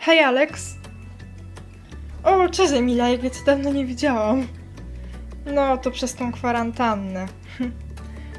Hej, Alex. O, cześć Emilia, jak cię dawno nie widziałam. No, to przez tą kwarantannę.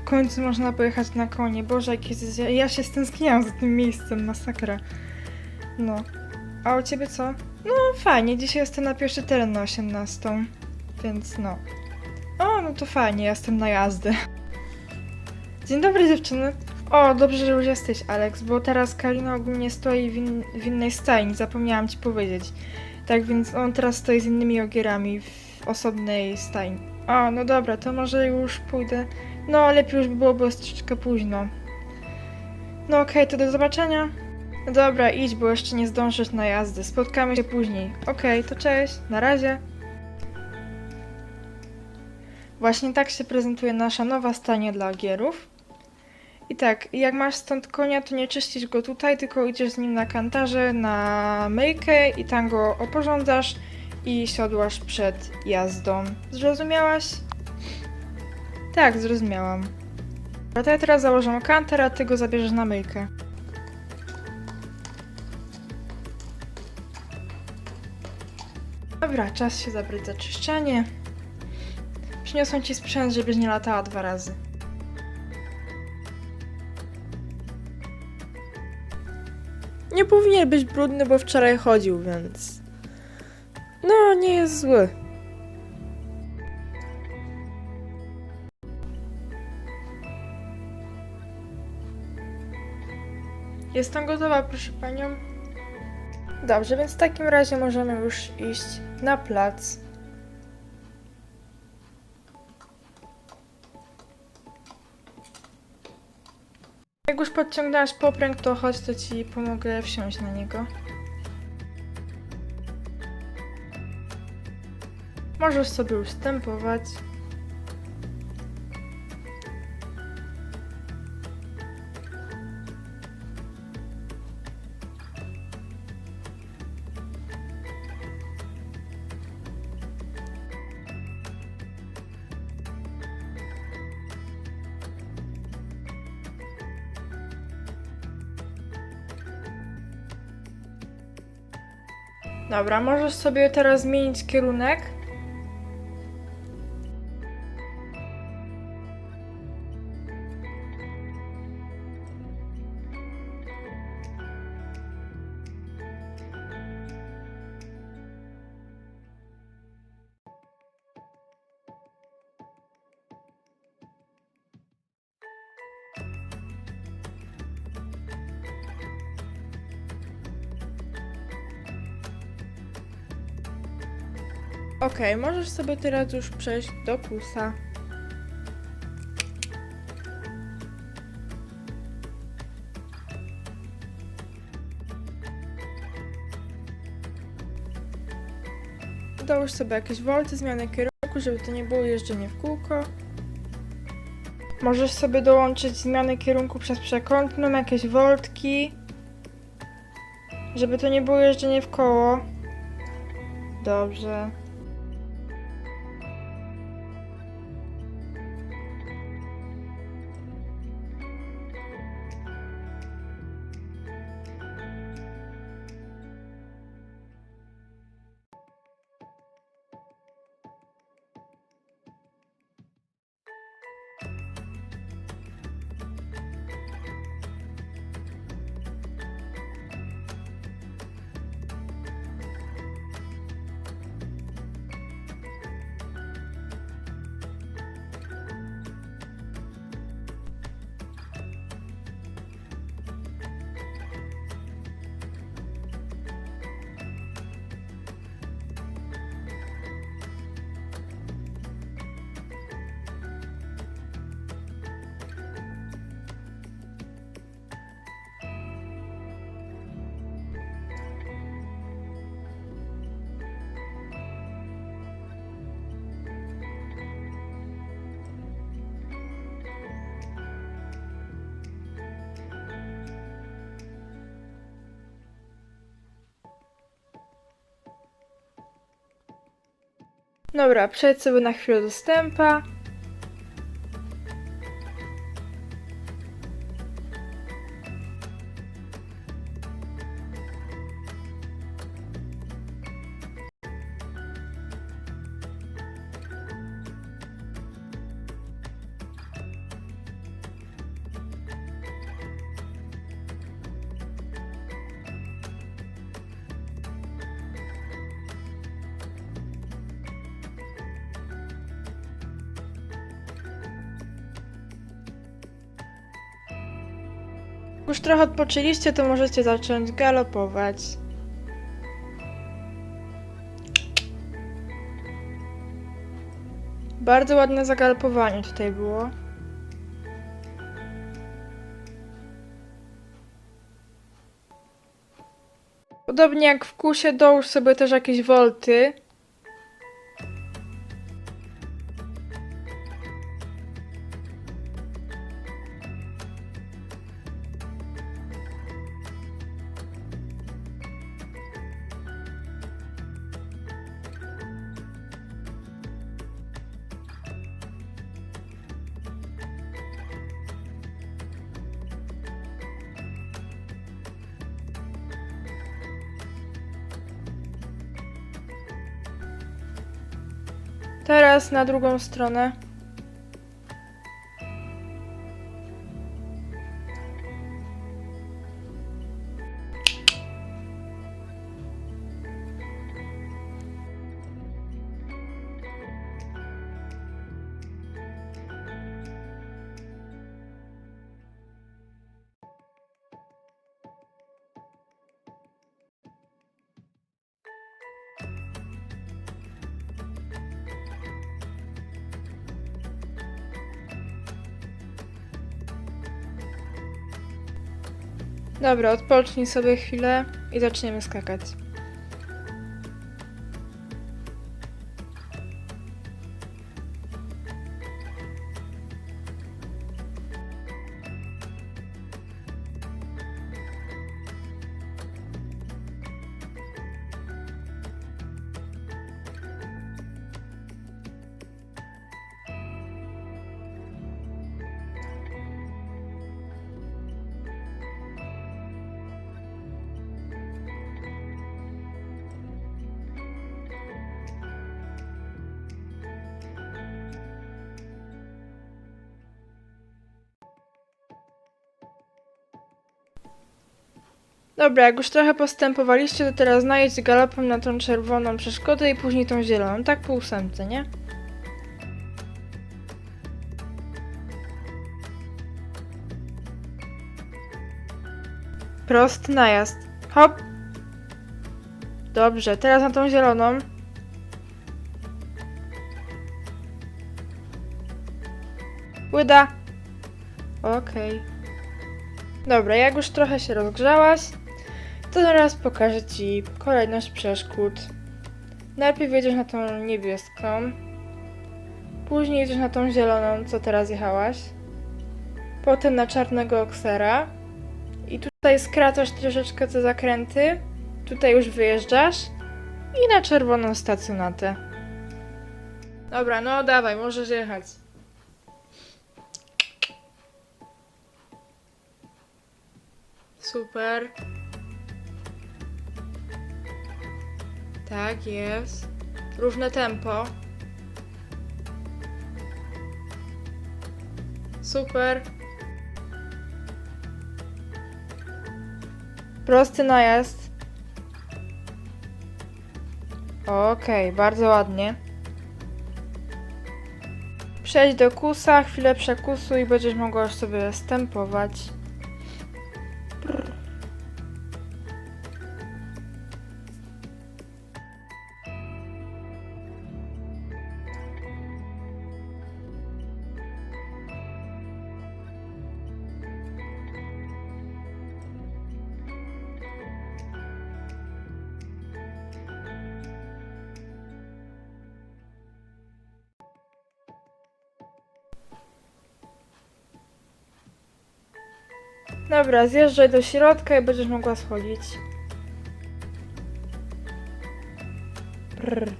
W końcu można pojechać na konie. Boże, jak jest... ja się stęskniłam za tym miejscem, masakra. No. A u ciebie co? No, fajnie, dzisiaj jestem na pierwszy teren na 18. Więc no. O, no to fajnie, jestem na jazdę. Dzień dobry dziewczyny. O, dobrze, że już jesteś, Alex, bo teraz Kalina ogólnie stoi w, in, w innej stajni, zapomniałam ci powiedzieć. Tak więc on teraz stoi z innymi ogierami w osobnej stajni. O, no dobra, to może już pójdę. No, lepiej już by było, bo jest troszeczkę późno. No okej, to do zobaczenia. No dobra, idź, bo jeszcze nie zdążysz na jazdę. Spotkamy się później. Okej, to cześć, na razie. Właśnie tak się prezentuje nasza nowa stajnia dla ogierów. I tak, jak masz stąd konia, to nie czyścisz go tutaj, tylko idziesz z nim na kantarze, na myjkę i tam go oporządzasz i siodłasz przed jazdą. Zrozumiałaś? Tak, zrozumiałam. A ja teraz założę kantar, a ty go zabierzesz na myjkę. Dobra, czas się zabrać za czyszczenie. Przyniosłem ci sprzęt, żebyś nie latała dwa razy. Nie powinien być brudny, bo wczoraj chodził, więc. No, nie jest zły. Jestem gotowa, proszę panią. Dobrze, więc w takim razie możemy już iść na plac. Jak już podciągnęłaś popręg, to chodź, to ci pomogę wsiąść na niego. Możesz sobie już Dobra, możesz sobie teraz zmienić kierunek. Okej, możesz sobie teraz już przejść do plusa. Dołóż sobie jakieś wolty, zmianę kierunku, żeby to nie było jeżdżenie w kółko. Możesz sobie dołączyć zmianę kierunku przez przekątną, jakieś woltki. Żeby to nie było jeżdżenie w koło. Dobrze. Dobra, przejdź sobie na chwilę do stępa. Już trochę odpoczęliście, to możecie zacząć galopować. Bardzo ładne zagalopowanie tutaj było. Podobnie jak w kusie, dołóż sobie też jakieś wolty. Teraz na drugą stronę. Dobra, odpocznij sobie chwilę i zaczniemy skakać. Dobra, jak już trochę postępowaliście, to teraz najedź galopem na tą czerwoną przeszkodę i później tą zieloną. Tak po ósemce, nie? Prosty najazd. Hop! Dobrze, teraz na tą zieloną. Łyda. Okej. Dobra, jak już trochę się rozgrzałaś, to teraz pokażę Ci kolejność przeszkód. Najpierw jedziesz na tą niebieską, później jedziesz na tą zieloną, co teraz jechałaś, potem na czarnego oksera i tutaj skracasz troszeczkę te zakręty, tutaj już wyjeżdżasz i na czerwoną stacjonatę. Dobra, no dawaj, możesz jechać. Super. Tak jest. Równe tempo. Super. Prosty najazd. Okej, bardzo ładnie. Przejdź do kusa, chwilę przekusu i będziesz mogła już sobie stępować. Dobra, zjeżdżaj do środka i będziesz mogła schodzić. Brr.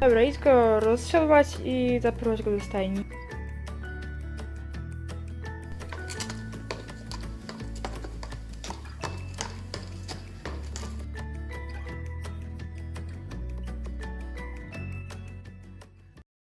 Dobra, idź go rozsiadłać i zaprowadź go do stajni.